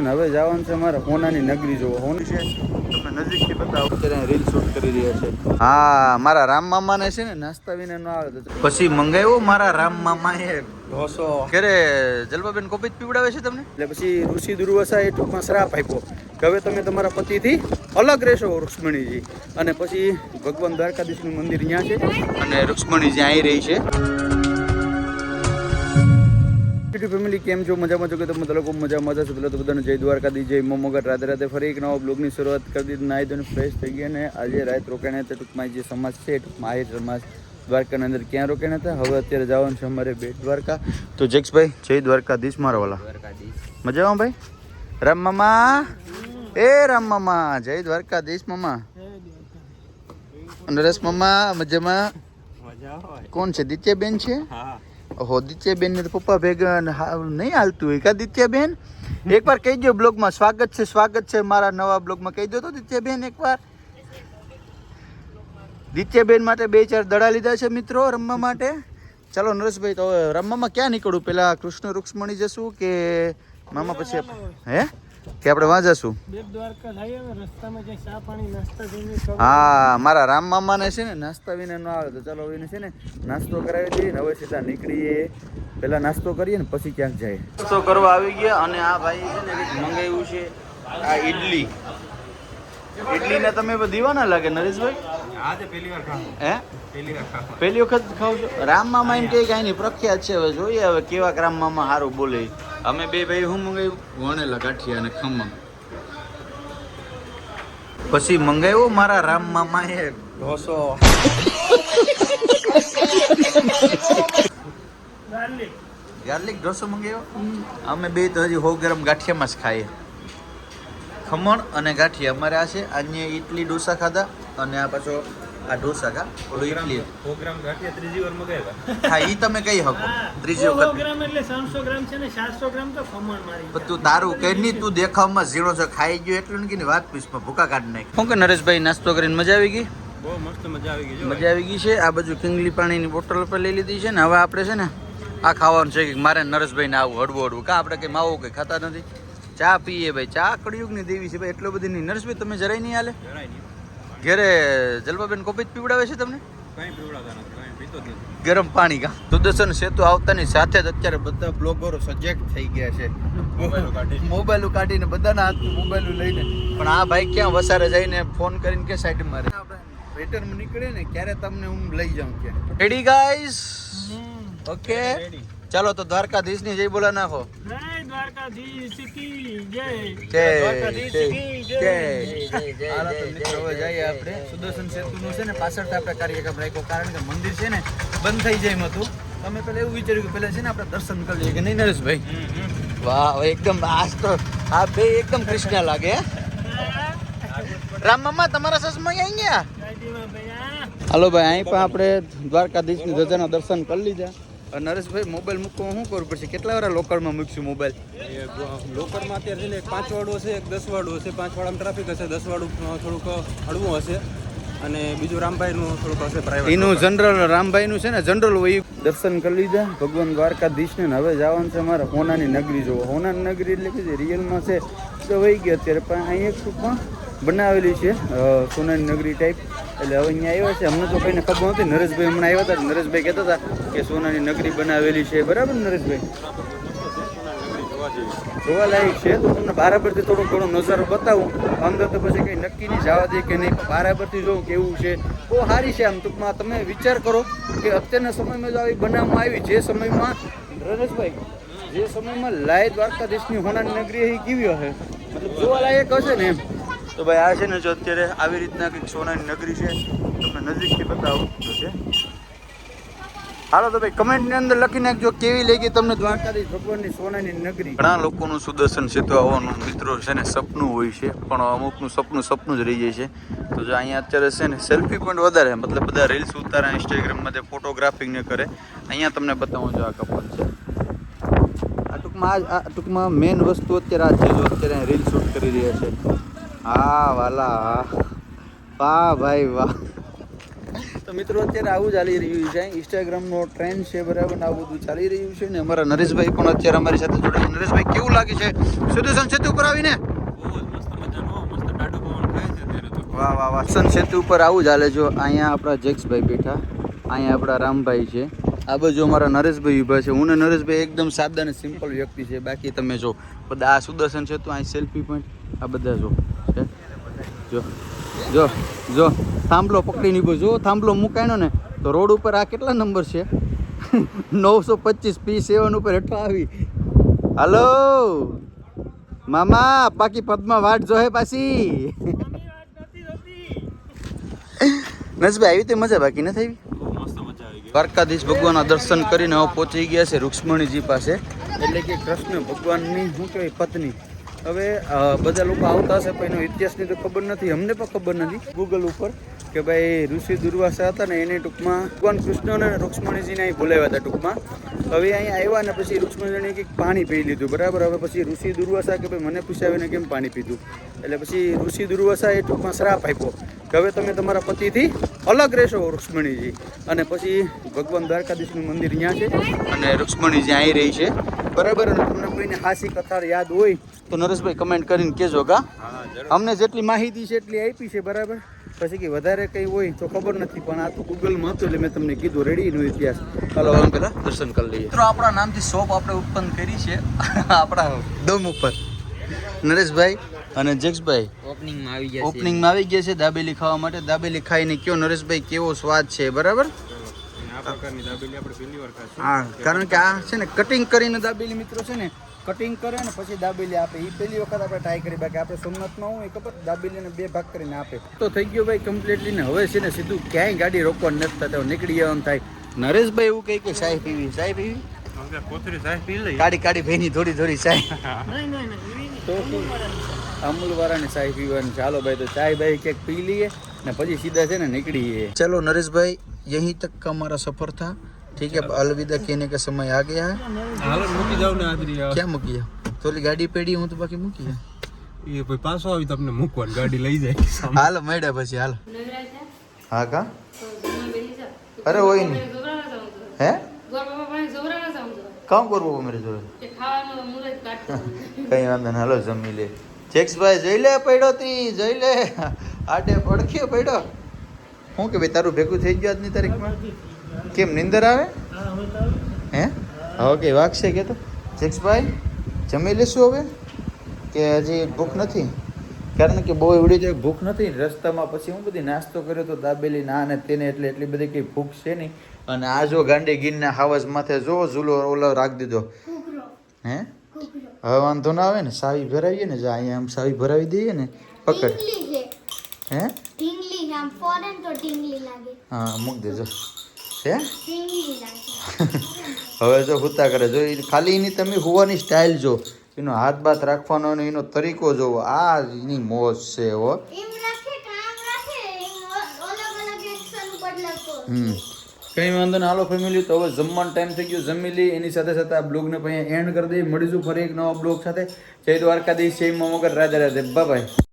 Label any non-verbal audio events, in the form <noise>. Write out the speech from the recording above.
હવે જવાનું છે અમારે હોનાની નગરી જોવો. હોની છે? તમને નજીકથી બતાવો. રીલ શૂટ કરી રહ્યા છે. હા, મારા રામ મામાને છે ને નાસ્તા વિના પછી મંગાવ્યો મારા રામ મામાએ ઢોસો. જલબાબેન કોપી પીવડાવે છે તમને? એટલે પછી ઋષિ દુર્વાસા એ ટૂંકમાં શ્રાપ આપ્યો કે હવે તમે તમારા પતિથી અલગ રહેશો, રુક્ષ્મણીજી. અને પછી ભગવાન દ્વારકાધીશનું મંદિર ત્યાં છે અને રુક્ષ્મણીજી અહીં રહી છે. યુટ્યુબ ફેમિલી કેમ છો? મજામાં છો કે તમે તો લોકો મજામાં જશો પેલા તો બધાને જય દ્વારકાધી જય મોમગઢ રાતે રાતે ફરી એક નવા બ્લોગની શરૂઆત કરી દીધી. નાહી ધોઈને ફ્રેશ થઈ ગયા ને આજે રાત રોકાણા હતા ટૂંકમાં જે સમાજ છે ટૂંકમાં આહિર સમાજ દ્વારકાની અંદર ક્યાં રોકાણા હતા? હવે અત્યારે જવાનું છે અમારે બેટ દ્વારકા. તો જેક્સભાઈ જય દ્વારકાધીશ મારા વાલા. મજામાં ભાઈ? રામ મામા? એ રામ મામા જય દ્વારકાધીશ મામા. નરેશ મામા મજામાં? કોણ છે? દિત્યાબેન છે? ઓહો દિત્યાબેન ને તો પપ્પા ભેગા નહીં હાલતું હોય કા દિત્યાબેન? એકવાર કહી દો બ્લોગમાં, સ્વાગત છે સ્વાગત છે મારા નવા બ્લોગમાં. કહી દો તો દિત્યાબેન એકવાર. દિત્યાબેન માટે બે ચાર દડા લીધા છે મિત્રો રમવા માટે. ચાલો નરેશભાઈ, તો રમવામાં ક્યાં નીકળું? પેલા કૃષ્ણ રૂક્ષ્મણી જશું કે મામા પછી હે? કે આપણે વાં જશું? બેટ દ્વારકા થઈ હવે રસ્તામાં જે ચા પાણી નાસ્તા હા મારા રામ મામાને છે ને નાસ્તા વિના ન આવે તો ચાલો એને છે ને નાસ્તો કરાવી દઈએ ને હવે સીધા નીકળીએ. પેલા નાસ્તો કરીએ ને પછી ક્યાંક જાય નાસ્તો કરવા આવી ગયા અને આ ભાઈ છે ને મંગાવ્યું છે આ ઈડલી. ઈડલી ને તમે દીવાના લાગે નરેશભાઈ? આજે પહેલી વાર ખાવું. હે? પહેલી વાર ખાવું. પહેલી વખત ખાવ છો રામ મામા એમ કે કાંઈ નહીં પ્રખ્યાત છે. હવે જોઈએ હવે કેવા રામ મામા સારું બોલે. અમે બે ભાઈ હું મંગાવ્યું? વણેલા ગાંઠિયા અને ખમણ. પછી મંગાવ્યો મારા રામ મામાએ ઢોસો. ગાર્લિક. ગાર્લિક ઢોસો મંગાવ્યો? અમે બે તો હજી હો ગરમ ગાંઠિયામાં જ ખાઈએ. ખમણ અને ગાંઠિયા. અમારે આ છે આજે ઇડલી ઢોસા ખાધા અને આ પાછો આ ઢોસા ખા ઓલું ઇડલી પ્રોગ્રામ ગાંઠિયા ત્રીજી વાર મગાવ્યા. હા ઈ તમે કહી શકો. ત્રીજી વખત. ગ્રામ એટલે ત્રણસો ગ્રામ છે ને 700 ગ્રામ તો ખમણ મારી પણ તું તારું કઈ નહીં તું દેખાવમાં ઝીણો છો ખાઈ ગયો એટલું ને વાત પીસમાં ભૂકા કાઢ નાખ. શું કે નરેશભાઈ નાસ્તો કરીને મજા આવી ગઈ? બહુ મસ્ત મજા આવી ગઈ મજા આવી ગઈ છે. આ બાજુ કિંગલી પાણીની બોટલ પર લઈ લીધી છે ને હવે આપણે છે ને આ ખાવાનું છે કે મારે નરેશભાઈને આવું હળવું હળવું. કા આપણે કંઈ માવું કંઈ ખાતા નથી? ચા પીએ ભાઈ. ચા કળિયુગની દેવી છે ભાઈ. એટલો બધી નહીં નરેશભાઈ તમે જરાય નહીં હાલે? ઘરે જલબાબેન કોપી જ પીવડાવે છે તમને? કાંઈ પીવડાવતા નથી કાંઈ પીતો જ નથી. ગરમ પાણી કા? સુદર્શન સેતુ આવતાની સાથે જ અત્યારે બધા બ્લોગરો સજેક્ટ થઈ ગયા છે. મોબાઈલ કાઢીને બધાના હાથમાં મોબાઈલ લઈને. પણ આ ભાઈ ક્યાં વસારે જઈને ફોન કરીને કે સાઈડ મારે? રિટર્ન નીકળે ને ક્યારે તમને હું લઈ જાઉં કે રેડી ગાઈસ ઓકે ચાલો તો દ્વારકાધીશની જય બોલા નાખો દ્વારકાધીશ કી જય. જય દ્વારકાધીશ કી જય. જય હાલો તો મિત્રો હવે જઈએ આપણે. સુદર્શન સેતુનું છે ને પાછળથી આપણે કાર્યક્રમ રાખ્યો. કારણ કે મંદિર છે ને બંધ થઈ જાય એમ હતું. તમે પેલા એવું વિચાર્યું કે પેલા છે ને આપણે દર્શન કરી લઈએ કે નહીં નરેશભાઈ? વાહ એકદમ આજ તો આ બે એકદમ કૃષ્ણ લાગે? રામ મામા તમારા સસમાં ક્યાં ગયા? હલો ભાઈ અહીં પણ આપણે દ્વારકાધીશની ધજાના દર્શન કરી લીધા. નરેશભાઈ મોબાઈલ મૂકવો શું કરવું પડશે કેટલા વાર લોકલમાં મૂકશું મોબાઈલ એ લોકરમાં અત્યારે છે એક પાંચ વાળું હશે એક દસ વાળું હશે. પાંચ વાળામાં ટ્રાફિક હશે દસ વાળું થોડુંક હળવું હશે. અને બીજું રામભાઈનું થોડુંક હશે પ્રાઇવેટ એનું જનરલ રામભાઈનું છે ને જનરલ હોય. દર્શન કરી લીધા. ભગવાન દ્વારકાધીશને ને હવે જવાનું છે અમારે હોનાની નગરી જોવો. હોનાની નગરી એટલે કે જે રિયલમાં છે તો વહી ગયો અત્યારે. પણ અહીં એક ટૂંકમાં બનાવેલી છે સોનાની નગરી ટાઈપ એટલે હવે અહીંયા આવ્યા છે. અમને તો કોઈને ખબર નથી નરેશભાઈ હમણાં આવ્યા હતા. નરેશભાઈ કહેતા હતા કે સોનાની નગરી બનાવેલી છે. બરાબર નરેશભાઈ? નરેશભાઈ જોવાલાયક છે. તો તમને બરાબરથી થોડો ઘણો નજારો બતાવું. અંદર તો પછી કંઈ નક્કી નહીં. જવા દે કે નહીં. બરાબરથી જોઉં કેવું છે. બહુ સારી છે આમ. ટૂંકમાં તમે વિચાર કરો કે અત્યારના સમયમાં જો આવી બનાવવામાં આવી. જે સમયમાં નરેશભાઈ, જે સમયમાં લાય દ્વારકાધીશની હોનાની નગરી એ કેવી હશે? મતલબ જોવાલાયક હશે ને એમ? તો ભાઈ આ છે ને જો અત્યારે આવી રીતના કંઈક સોનાની નગરી છે. તમને નજીકથી બતાવું. તો છે હાલો તો ભાઈ કમેન્ટની અંદર લખી નાખજો કેવી લાગી તમને દ્વારકાધીશ ભગવાનની સોનાની નગરી? ઘણા લોકોનું સુદર્શન સેતુ આવવાનું મિત્રો છે ને સપનું હોય છે. પણ અમુકનું સપનું સપનું જ રહી જાય છે. તો જો અહીંયા અત્યારે છે ને સેલ્ફી પોઈન્ટ વધારે, મતલબ બધા રીલ્સ ઉતારે ઇન્સ્ટાગ્રામમાં તે ફોટોગ્રાફીને કરે. અહીંયા તમને બતાવું જો આ કપલ છે. આ ટૂંકમાં આ ટૂંકમાં મેઇન વસ્તુ અત્યારે આ છે, જો અત્યારે રીલ શૂટ કરી રહ્યા છે. હા વાલા વાહ ભાઈ વાહ. તો મિત્રો અત્યારે આવું ચાલી રહ્યું છે. ઇન્સ્ટાગ્રામનો ટ્રેન્ડ છે બરાબર ને આવું બધું ચાલી રહ્યું છે ને અમારા નરેશભાઈ પણ અત્યારે અમારી સાથે જોડાય છે. નરેશભાઈ કેવું લાગે છે? સુદર્શન સેતુ ઉપર આવીને? વાહ વાહ વાહ. સન સેતુ ઉપર આવું ચાલે જો અહીંયા આપણા જેક્સભાઈ બેઠા. અહીંયા આપણા રામભાઈ છે. આ બાજુ અમારા નરેશભાઈ ઊભા છે. હું ને નરેશભાઈ એકદમ સાદા અને સિમ્પલ વ્યક્તિ છે. બાકી તમે જો બધા આ સુદર્શન સેતુ અહીં સેલ્ફી પોઈન્ટ આ બધા જો. જો જો જો, થાંભલો પકડી નીકળો જો, થાંભલો મુકાયનો ને, તો રોડ ઉપર આ કેટલા નંબર છે? <laughs> નવસો પચીસ પી સેવન ઉપર એટલો આવી. હલો. મામા, બાકી પદમાં વાટ જોહે પાછી. નસભાઈ, આવી તે મજા બાકી નથી આવી? દ્વારકાધીશ ભગવાનના દર્શન કરીને પહોંચી ગયા છે રૂક્ષ્મણીજી પાસે. એટલે કે કૃષ્ણ ભગવાનની શું કહેવાય પત્ની. હવે બધા લોકો આવતા હશે, પણ એનો ઇતિહાસની તો ખબર નથી. અમને પણ ખબર નથી. ગૂગલ ઉપર કે ભાઈ, ઋષિ દુર્વાસા હતા ને, એને ટૂંકમાં ભગવાન કૃષ્ણ અને રૂક્ષ્મણીજીને અહીં બોલાવ્યા હતા ટૂંકમાં. હવે અહીંયા આવ્યા ને પછી રુક્ષ્મણીજીને કંઈક પાણી પી લીધું, બરાબર? હવે પછી ઋષિ દુર્વાસા કે ભાઈ, મને પૂછાવીને કેમ પાણી પીધું? એટલે પછી ઋષિ દુર્વાસા એ ટૂંકમાં શ્રાપ આપ્યો કે હવે તમે તમારા પતિથી અલગ રહેશો, રુક્ષ્મણીજી. અને પછી ભગવાન દ્વારકાધીશનું મંદિર ત્યાં છે અને રુક્ષ્મણીજી અહીં રહી છે. બરાબર અને તમને કોઈને હાસી કથા યાદ હોય તો નરેશભાઈ કમેન્ટ કરીને કહેજો કા? અમને જેટલી માહિતી છે એટલી આપી છે બરાબર? પછી કે વધારે કંઈ હોય તો ખબર નથી પણ આ તો ગૂગલમાં હતું એટલે મેં તમને કીધું રેડીનો ઇતિહાસ. ચાલો હવે પહેલા દર્શન કરી લઈએ. મિત્રો આપણા નામથી શોપ આપણે ઉત્પન્ન કરી છે. <laughs> આપણા દમ ઉપર. નરેશભાઈ અને જેક્સભાઈ. ઓપનિંગમાં આવી ગયા ઓપનિંગમાં આવી ગયા છે દાબેલી ખાવા માટે. દાબેલી ખાઈને કયો નરેશભાઈ કેવો સ્વાદ છે બરાબર? હા કારણ કે આ છે ને કટિંગ કરીને દાબેલી મિત્રો છે ને કટિંગ કરે ને પછી દાબેલી આપે. એ પહેલી વખત આપણે ટ્રાય કરી બાકી આપણે સોમનાથમાં હું એ ખબર દાબેલીને બે ભાગ કરીને આપે. તો થઈ ગયો ભાઈ કમ્પ્લીટલી ને હવે છે ને સીધું ક્યાંય ગાડી રોકવાની નથી થતા નીકળી જવાનું થાય. નરેશભાઈ એવું કહે કે ચાય પીવી ચાય પીવી? કાઢી કાઢી ભાઈની થોડી થોડી ચાય. <laughs> તો? અમૂલ વાળાને ચાય પીવાની. ચાલો ભાઈ તો ચાય ભાઈ ક્યાંક પી લઈએ ને પછી સીધા છે ને નીકળીએ ચલો નરેશભાઈ યહીં તક का हमारा सफर था ठीक है अब अलविदा कहने का समय आ गया है હાલો મૂકી જાવ ને આદરી क्या મૂકી થોડી ગાડી પેડી હું તો બાકી મૂકી એ ભાઈ પાછો આવી તમને મૂકવાની ગાડી લઈ જાય હાલ મળ્યા પછી હાલ હા કા અરે હોય નહીં હે કામ કરવું અમારે જોડે કઈ વાંધો નહીં હાલો જમી લે જેક્સભાઈ જઈ લે પડ્યો તી જઈ લે આડે પડખ્યો પડ્યો શું કે ભાઈ તારું ભેગું થઈ ગયું આજની તારીખમાં? કેમ નિંદર આવે? હા? હવે કે વાગશે કે તો જેક્સભાઈ જમી લેશું હવે? કે હજી ભૂખ નથી? કારણ કે બહુ એવડી જાય ભૂખ નથી રસ્તામાં પછી હું બધી નાસ્તો કર્યો તો દાબેલી ના અને તેને એટલે એટલી બધી કંઈ ભૂખ છે નહીં. અને આ જો ગાંડી ગીરના હાવજ માથે જો ઝૂલો ઓલો રાખી દીધો. હે? હવે વાંધો ના આવે ને સાવી ભરાવીએ ને જો અહીંયા આમ સાવી ભરાવી દઈએ ને પકડ. હે? આમ ફોરેન તો ઢીંગલી લાગે હા મૂક દેજો હે ઢીંગલી લાગે હવે જો હુતા કરે જો ખાલી એની તમે હોવાની સ્ટાઇલ જો એનો હાથ બાથ રાખવાનો અને એનો તરીકો જોવો આ એની મોજ છે હો હમ કંઈ વાંધો ના હાલો ફેમિલી તો હવે જમવાનો ટાઈમ થઈ ગયો જમી લઈ એની સાથે સાથે આ બ્લોગને પછી એન્ડ કરી દઈએ મળીશું ફરી એક નવા બ્લોગ સાથે જય દ્વારકાધીશ જય મગર રાજા રાધે બાય